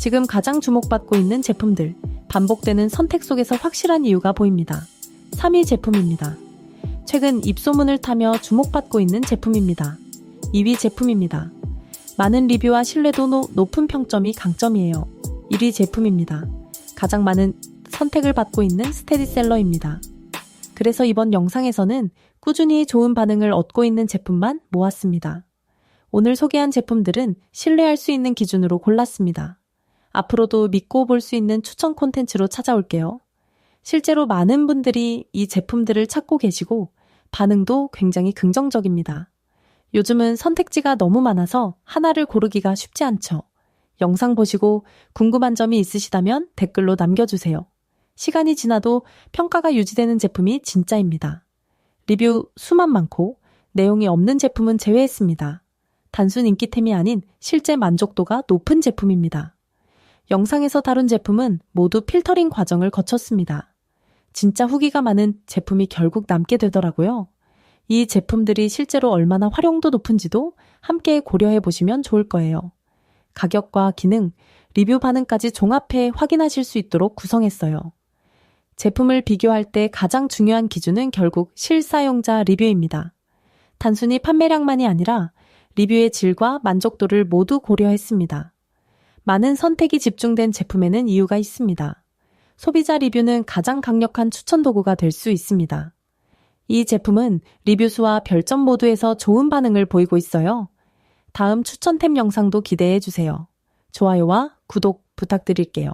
지금 가장 주목받고 있는 제품들, 반복되는 선택 속에서 확실한 이유가 보입니다. 3위 제품입니다. 최근 입소문을 타며 주목받고 있는 제품입니다. 2위 제품입니다. 많은 리뷰와 신뢰도 노- 높은 평점이 강점이에요. 1위 제품입니다. 가장 많은 선택을 받고 있는 스테디셀러입니다. 그래서 이번 영상에서는 꾸준히 좋은 반응을 얻고 있는 제품만 모았습니다. 오늘 소개한 제품들은 신뢰할 수 있는 기준으로 골랐습니다. 앞으로도 믿고 볼 수 있는 추천 콘텐츠로 찾아올게요. 실제로 많은 분들이 이 제품들을 찾고 계시고 반응도 굉장히 긍정적입니다. 요즘은 선택지가 너무 많아서 하나를 고르기가 쉽지 않죠. 영상 보시고 궁금한 점이 있으시다면 댓글로 남겨주세요. 시간이 지나도 평가가 유지되는 제품이 진짜입니다. 리뷰 수만 많고 내용이 없는 제품은 제외했습니다. 단순 인기템이 아닌 실제 만족도가 높은 제품입니다. 영상에서 다룬 제품은 모두 필터링 과정을 거쳤습니다. 진짜 후기가 많은 제품이 결국 남게 되더라고요. 이 제품들이 실제로 얼마나 활용도 높은지도 함께 고려해 보시면 좋을 거예요. 가격과 기능, 리뷰 반응까지 종합해 확인하실 수 있도록 구성했어요. 제품을 비교할 때 가장 중요한 기준은 결국 실사용자 리뷰입니다. 단순히 판매량만이 아니라 리뷰의 질과 만족도를 모두 고려했습니다. 많은 선택이 집중된 제품에는 이유가 있습니다. 소비자 리뷰는 가장 강력한 추천 도구가 될 수 있습니다. 이 제품은 리뷰 수와 별점 모두에서 좋은 반응을 보이고 있어요. 다음 추천템 영상도 기대해 주세요. 좋아요와 구독 부탁드릴게요.